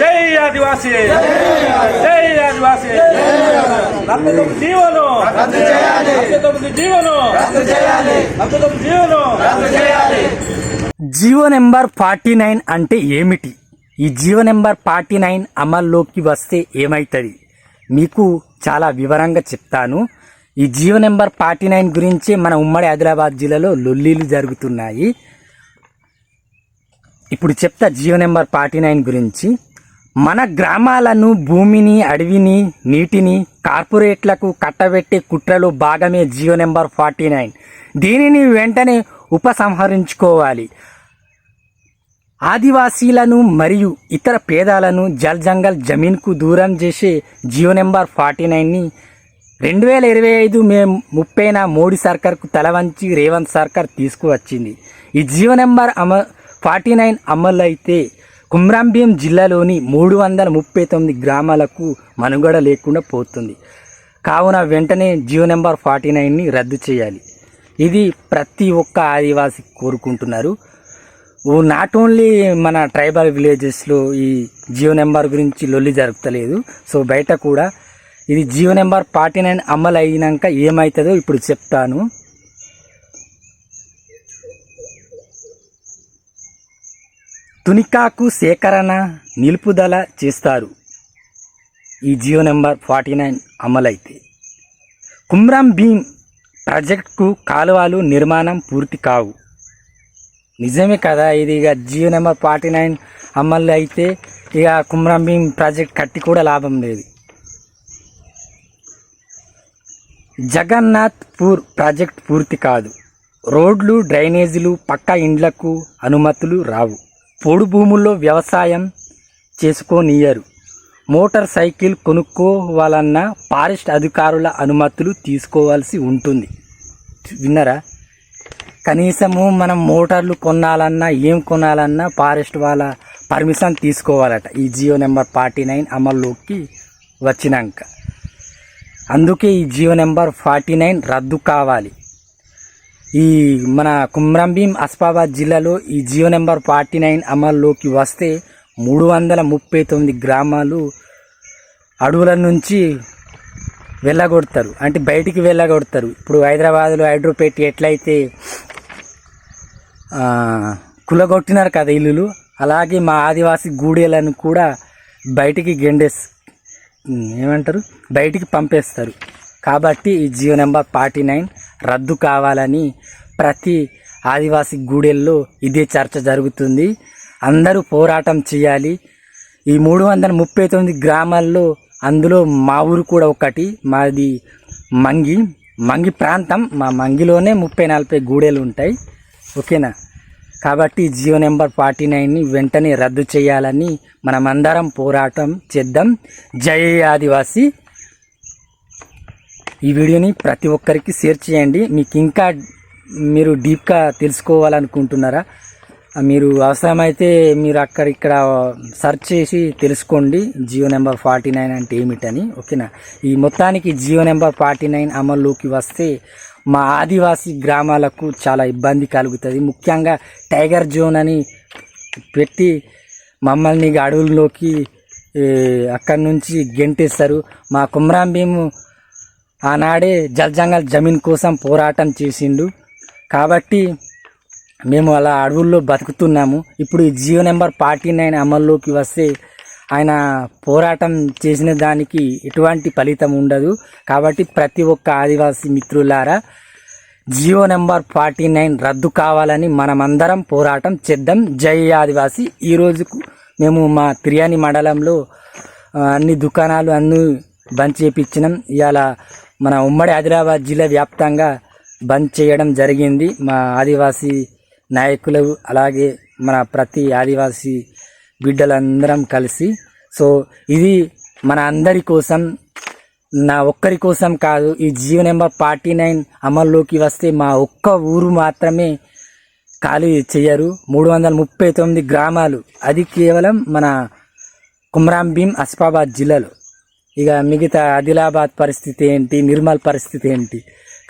జై ఆదివాసీ. జై ఆదివాసీ. నలభై తొమ్మిది జీవను. నలభై తొమ్మిది జీవను. నలభై తొమ్మిది జీవను. G O number forty nine అంటే ఏమిటి? ఈ జీవో నెంబర్ ఫార్టీ నైన్ అమల్లోకి వస్తే ఏమవుతుంది మీకు చాలా వివరంగా చెప్తాను. ఈ జీవో నెంబర్ ఫార్టీ నైన్ గురించి మన ఉమ్మడి ఆదిలాబాద్ జిల్లాలో లొల్లీలు జరుగుతున్నాయి. ఇప్పుడు చెప్తా జీవో నెంబర్ ఫార్టీ నైన్ గురించి. మన గ్రామాలను భూమిని అడవిని నీటిని కార్పొరేట్లకు కట్టబెట్టే కుట్రలో భాగమే జియో నెంబర్ ఫార్టీ నైన్. దీనిని వెంటనే ఉపసంహరించుకోవాలి. ఆదివాసీలను మరియు ఇతర పేదాలను జల్ జంగల్ జమీన్కు దూరం చేసే జియో నెంబర్ ఫార్టీ నైన్ని రెండు వేల ఇరవై ఐదు మే ముప్పైన మోడీ సర్కార్కు తలవంచి రేవంత్ సర్కార్ తీసుకువచ్చింది. ఈ జియో నెంబర్ అమ ఫార్టీ నైన్ అమలు అయితే కుమ్రాంభీం జిల్లాలోని మూడు వందల ముప్పై తొమ్మిది గ్రామాలకు మనుగడ లేకుండా పోతుంది. కావున వెంటనే జియో నెంబర్ ఫార్టీ నైన్ని రద్దు చేయాలి. ఇది ప్రతి ఒక్క ఆదివాసి కోరుకుంటున్నారు. ఓ నాట్ ఓన్లీ మన ట్రైబల్ విలేజెస్లో ఈ జియో నెంబర్ గురించి లొల్లి జరుపుతలేదు. సో బయట కూడా ఇది జియో నెంబర్ ఫార్టీ నైన్ అమలు అయినాక ఏమవుతుందో ఇప్పుడు చెప్తాను. తునికాకు సేకరణ నిలుపుదల చేస్తారు. ఈ జియో నెంబర్ ఫార్టీ నైన్ అమలైతే. కుమ్రాం భీమ్ ప్రాజెక్టుకు కాలువలు నిర్మాణం పూర్తి కావు. నిజమే కదా ఇది ఇక జియో నెంబర్ ఫార్టీ నైన్ అమలు అయితే ఇక కుమ్రాం భీమ్ ప్రాజెక్ట్ కట్టి కూడా లాభం లేదు. జగన్నాథ్ పూర్ ప్రాజెక్ట్ పూర్తి కాదు. రోడ్లు డ్రైనేజీలు పక్క ఇండ్లకు అనుమతులు రావు. పొడు భూముల్లో వ్యవసాయం చేసుకోనియరు. మోటార్ సైకిల్ కొనుక్కోవాలన్నా ఫారెస్ట్ అధికారుల అనుమతులు తీసుకోవాల్సి ఉంటుంది. విన్నరా? కనీసము మనం మోటార్లు కొనాలన్నా ఏం కొనాలన్నా ఫారెస్ట్ వాళ్ళ పర్మిషన్ తీసుకోవాలట. ఈ జియో నెంబర్ ఫార్టీ నైన్ అమల్లోకి వచ్చినాక. అందుకే ఈ జియో నెంబర్ ఫార్టీ నైన్ రద్దు కావాలి. ఈ మన కుమ్రంభీం అస్పాబాద్ జిల్లాలో ఈ జియో నెంబర్ ఫార్టీ నైన్ అమల్లోకి వస్తే మూడు వందల ముప్పై తొమ్మిది గ్రామాలు అడవుల నుంచి వెళ్ళగొడతారు. అంటే బయటికి వెళ్ళగొడతారు. ఇప్పుడు హైదరాబాద్లో హైడ్రోపేట్ ఎట్లయితే కులగొట్టినారు కదా ఇల్లులు అలాగే మా ఆదివాసి గూడెలను కూడా బయటికి గెండేస్ ఏమంటారు? బయటికి పంపేస్తారు. కాబట్టి ఈ జియో నెంబర్ ఫార్టీ నైన్ రద్దు కావాలని ప్రతి ఆదివాసి గూడెల్లో ఇదే చర్చ జరుగుతుంది. అందరూ పోరాటం చేయాలి. ఈ మూడు వందల ముప్పై తొమ్మిది గ్రామాల్లో అందులో మా ఊరు కూడా ఒకటి మాది మంగి మంగి ప్రాంతం. మా మంగిలోనే ముప్పై నలభై గూడెలు ఉంటాయి. ఓకేనా? కాబట్టి జియో నెంబర్ ఫార్టీ నైన్ని వెంటనే రద్దు చేయాలని మనమందరం పోరాటం చేద్దాం. జై ఆదివాసి. ఈ వీడియోని ప్రతి ఒక్కరికి షేర్ చేయండి. మీకు ఇంకా మీరు డీప్గా తెలుసుకోవాలనుకుంటున్నారా? మీరు అవసరమైతే మీరు అక్కడ ఇక్కడ సెర్చ్ చేసి తెలుసుకోండి. జియో నెంబర్ ఫార్టీ నైన్ అంటే ఏమిటని ఓకేనా? ఈ మొత్తానికి జియో నెంబర్ ఫార్టీ నైన్ అమల్లోకి వస్తే మా ఆదివాసీ గ్రామాలకు చాలా ఇబ్బంది కలుగుతుంది. ముఖ్యంగా టైగర్ జోన్ అని పెట్టి మమ్మల్ని అడవుల్లోకి అక్కడి నుంచి గెంటేస్తారు మా కుమ్రాం భీము ఆనాడే జల్జంగల్ జమీన్ కోసం పోరాటం చేసిండు. కాబట్టి మేము అలా అడవుల్లో బతుకుతున్నాము. ఇప్పుడు ఈ జియో నెంబర్ ఫార్టీ నైన్ అమల్లోకి వస్తే ఆయన పోరాటం చేసిన దానికి ఎటువంటి ఫలితం ఉండదు. కాబట్టి ప్రతి ఒక్క ఆదివాసీ మిత్రులారా జియో నెంబర్ ఫార్టీ నైన్ రద్దు కావాలని మనమందరం పోరాటం చేద్దాం. జై ఆదివాసి. ఈ రోజుకు మేము మా తిరియాని మండలంలో అన్ని దుకాణాలు అన్నీ బంద్ చేపించినాం. ఇవాళ మన ఉమ్మడి ఆదిలాబాద్ జిల్లా వ్యాప్తంగా బంద్ చేయడం జరిగింది. మా ఆదివాసీ నాయకులు అలాగే మన ప్రతి ఆదివాసీ బిడ్డలందరం కలిసి. సో ఇది మన అందరి కోసం నా ఒక్కరి కోసం కాదు ఈ జీవో నెంబర్ ఫార్టీ నైన్ అమల్లోకి వస్తే మా ఒక్క ఊరు మాత్రమే ఖాళీ చేయరు. మూడు వందల ముప్పై తొమ్మిది గ్రామాలు. అది కేవలం మన కుమ్రాం భీం అస్ఫాబాద్ జిల్లాలో. ఇక మిగతా ఆదిలాబాద్ పరిస్థితి ఏంటి? నిర్మల్ పరిస్థితి ఏంటి?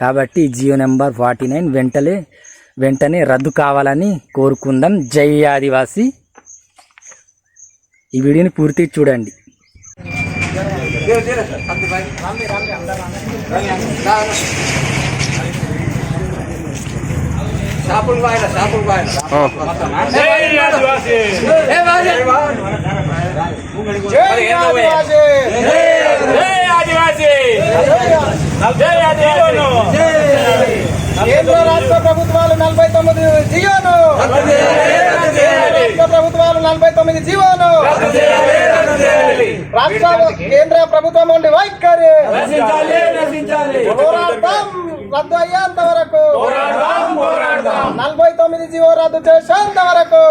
కాబట్టి జియో నెంబర్ ఫార్టీ నైన్ వెంటనే వెంటనే రద్దు కావాలని కోరుకుందాం. జై ఆదివాసి. ఈ వీడియోని పూర్తి చూడండి జై ఆదివాసీ జై ఆదివాసీ జై ఆదివాసీను కేంద్ర రాష్ట్ర ప్రభుత్వాలు నలభై తొమ్మిది జియోను రాష్ట్ర ప్రభుత్వాలు నలభై తొమ్మిది జీవోను రాష్ట్ర కేంద్ర ప్రభుత్వం నుండి వైఖరి పోరాటం రద్దు అయ్యేంత వరకు నలభై తొమ్మిది జీవో రద్దు చేసేంత వరకు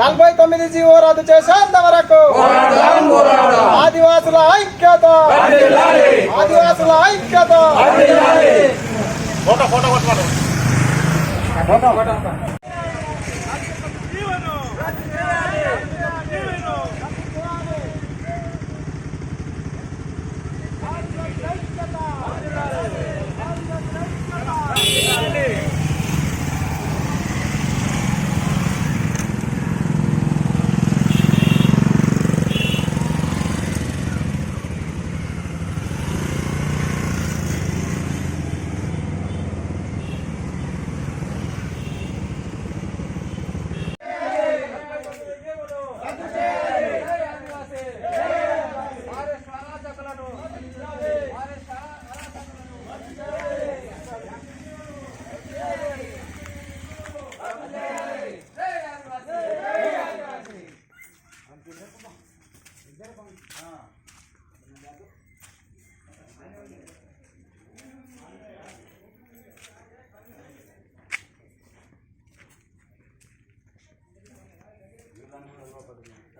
నలభై తొమ్మిది జీవో రద్దు చేసేంత వరకు పోరాడదాం పోరాడదాం ఆదివాసుల ఐక్యత.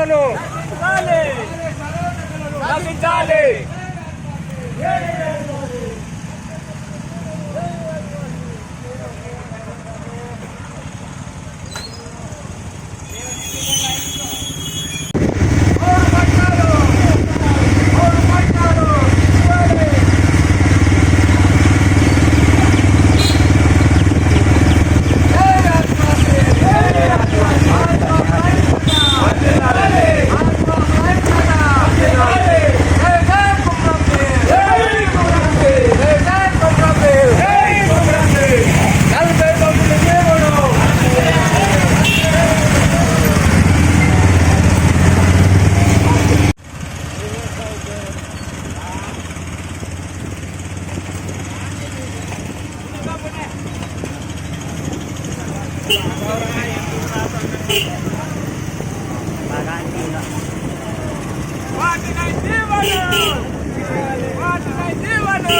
¡Dale! ¡Jálalo! ¡Dale! ¡Dale, వాటినై జీవను వాటినై జీవను